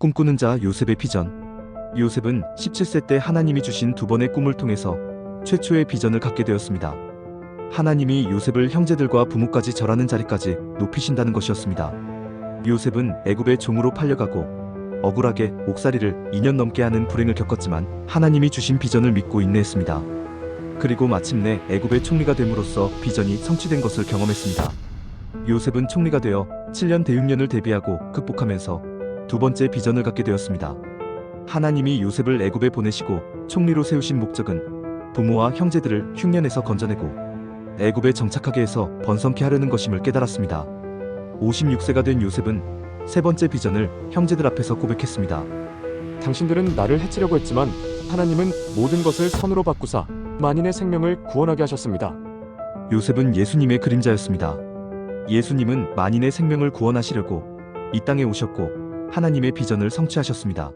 꿈꾸는 자 요셉의 비전. 요셉은 17세 때 하나님이 주신 두 번의 꿈을 통해서 최초의 비전을 갖게 되었습니다. 하나님이 요셉을 형제들과 부모까지 절하는 자리까지 높이신다는 것이었습니다. 요셉은 애굽의 종으로 팔려가고 억울하게 옥살이를 2년 넘게 하는 불행을 겪었지만 하나님이 주신 비전을 믿고 인내했습니다. 그리고 마침내 애굽의 총리가 됨으로써 비전이 성취된 것을 경험했습니다. 요셉은 총리가 되어 7년 대육년을 대비하고 극복하면서 두 번째 비전을 갖게 되었습니다. 하나님이 요셉을 애굽에 보내시고 총리로 세우신 목적은 부모와 형제들을 흉년에서 건져내고 애굽에 정착하게 해서 번성케 하려는 것임을 깨달았습니다. 56세가 된 요셉은 세 번째 비전을 형제들 앞에서 고백했습니다. 당신들은 나를 해치려고 했지만 하나님은 모든 것을 선으로 바꾸사 만인의 생명을 구원하게 하셨습니다. 요셉은 예수님의 그림자였습니다. 예수님은 만인의 생명을 구원하시려고 이 땅에 오셨고 하나님의 비전을 성취하셨습니다.